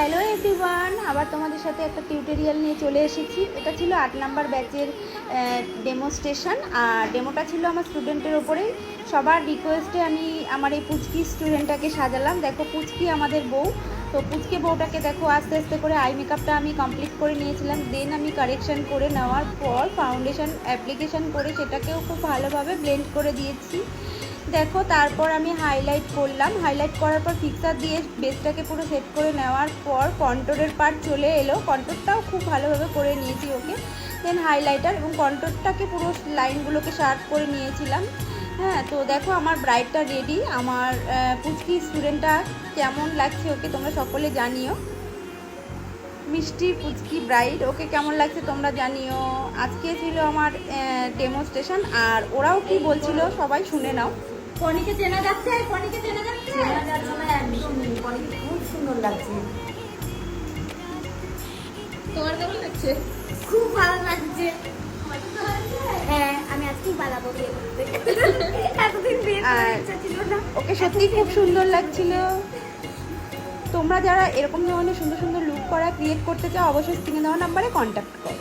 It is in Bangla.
হ্যালো এভরিওয়ান আবার তোমাদের সাথে একটা টিউটোরিয়াল নিয়ে চলে এসেছি। এটা ছিল আট নাম্বার ব্যাচের ডেমোস্ট্রেশন আর ডেমোটা ছিল আমার স্টুডেন্টের ওপরেই সবার রিকোয়েস্টে আমি আমার এই পুচকি স্টুডেন্টটাকে সাজালাম। দেখো, পুচকি আমাদের বউ। তো পুচকে বউটাকে দেখো, আস্তে আস্তে করে আই মেকআপটা আমি কমপ্লিট করে নিয়েছিলাম। দেন আমি কারেকশান করে নেওয়ার পর ফাউন্ডেশন অ্যাপ্লিকেশন করে সেটাকেও খুব ভালোভাবে ব্লেন্ড করে দিয়েছি। দেখো, তারপর আমি হাইলাইট করলাম। হাইলাইট করার পর ফিক্সার দিয়ে বেসটাকে পুরো সেট করে নেওয়ার পর কন্ট্রোরের পার্ট চলে এলো। কন্ট্রোরটাও খুব ভালোভাবে করে নিয়েছি ওকে। দেন হাইলাইটার এবং কন্ট্রোরটাকে পুরো লাইনগুলোকে শার্প করে নিয়েছিলাম। হ্যাঁ তো দেখো আমার ব্রাইডটা রেডি আমার পুচকি স্টুডেন্টটা কেমন লাগছে ওকে তোমরা সকলে জানিও। মিষ্টি পুচকি ব্রাইড ওকে কেমন লাগছে তোমরা জানিও। আজকে ছিল আমার ডেমোস্ট্রেশন আর ওরাও কি বলছিল সবাই শুনে নাও। কনিকে চেনা যাচ্ছে কনিকে চেনা যাচ্ছে? চেনা যাচ্ছে না একদমই অনেক খুব সুন্দর লাগছে। তোমার কেমন লাগছে? খুব ভালো লাগছে। হ্যাঁ আমি আজকেই পালাবো বিয়ে করতে এতদিন বিয়ে করার ইচ্ছা ছিল না। ওকে সত্যি খুব সুন্দর লাগছিল। তোমরা যারা এরকম ধরনের সুন্দর সুন্দর লুক করা ক্রিয়েট করতে চাও অবশ্যই স্ক্রিনে দেওয়া নাম্বারে কন্ট্যাক্ট করো।